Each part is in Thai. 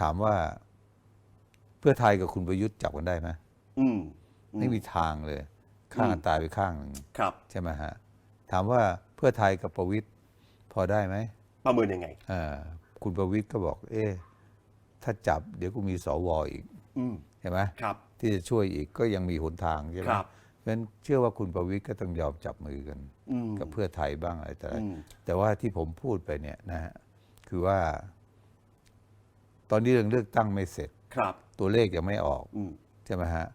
ถามว่าเพื่อไทยกับคุณประยุทธ์จับกันได้ไหมอืมไม่มีทางเลย ข้างกันตายไปข้างหนึ่งครับใช่ไหมฮะ ถามว่าเพื่อไทยกับประวิทย์พอได้ไหมประเมินยังไงอ่าคุณประวิทย์ก็บอก เอ๊ะถ้าจับเดี๋ยวกูมีสวอีกอืมใช่ไหมครับ ที่จะช่วยอีกก็ยังมีหนทางใช่ไหมครับเพราะฉะนั้นเชื่อว่าคุณประวิทย์ก็ต้องยอมจับมือกันอืมกับเพื่อไทยบ้างอะไรแต่อะไรอืมแต่ว่าที่ผมพูดไปเนี่ยนะฮะคือว่า ตอนนี้เรื่องเลือกตั้งไม่เสร็จ ครับ ตัวเลขยังไม่ออกอืมใช่ไหมฮะ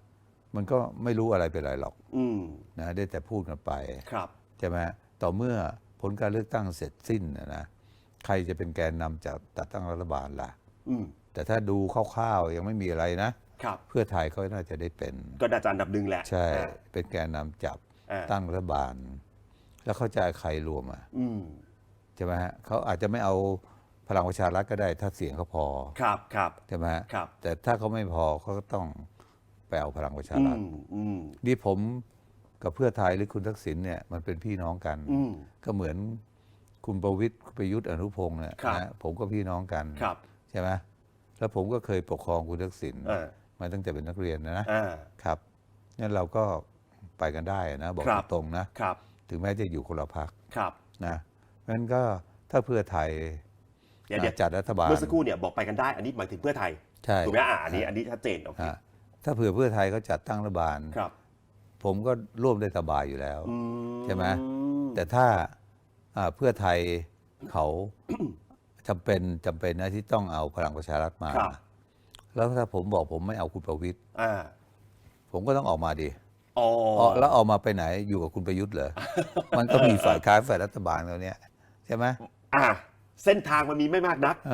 มันก็ไม่รู้อะไรเป็นไรหรอกอืมนะได้แต่พูดกันไปครับ ใช่ไหมฮะต่อเมื่อผลการเลือกตั้งเสร็จสิ้นนะนะใครจะเป็นแกนนำจากจัดตั้งรัฐบาลล่ะ อืมแต่ถ้าดูคร่าวๆยังไม่มีอะไรนะ ครับ เพื่อไทยเขาน่าจะได้เป็น ก็น่าจะอันดับหนึ่งแหละใช่อ่าเป็นแกนนำจับอ่าตั้งรัฐบาล แล้วเขาจะเอาใครรวมอะอืม ใช่ไหมฮะเขาอาจจะไม่เอา พลังประชารัฐก็ได้ถ้าเสียงเขาพอครับครับ ใช่ไหมฮะครับ แต่ถ้าเขาไม่พอเขาก็ต้องไปเอาพลังประชาอืรัฐมอืมนี่ผมกับเพื่อไทยหรือคุณทักษิณเนี่ยมันเป็นพี่น้องกัน อืม ก็เหมือนคุณประวิตรประยุทธ์อนุพงศ์เนี่ยครับ นะผมก็พี่น้องกันครับใช่ไหมแล้วผมก็เคยปกครองคุณทักษิณอ่ามาตั้งแต่เป็นนักเรียนนะนะอ่าครับงั้นเราก็ไปกันได้นะ บอกครับ ตรงๆนะ ครับถึงแม้จะอยู่คนละพักครับ นะงั้นก็ถ้าเพื่อไทย เดี๋ยวเดี๋ยวจัดรัฐบาลเมื่อสักครู่เนี่ยบอกไปกันได้ อันนี้หมายถึงเพื่อไทยใช่ถูกไหมอ่าอันนี้อันนี้ชัดเจนโอเคฮะถ้าเผื่อเพื่อไทยเขาจัดตั้งรัฐบาลครับ ผมก็ร่วมได้สบายอยู่แล้วอืใช่ไหมแต่ถ้าอ่าเพื่อไทยเขาจำเป็นจำเป็นนะที่ต้องเอาพลังประชารัฐมาครับแล้วถ้าผมบอกผมไม่เอาคุณประวิตยอ่าผมก็ต้องออกมาดิอ๋ออ๋อแล้วออกมาไปไหนอยู่กับคุณประยุทธ์เหรอ มันก็มีฝ่ายค้านฝ่ายรัฐบาลแล้วเนี่ยใช่ไหมอ่า เส้นทางมันมีไม่มากนักเ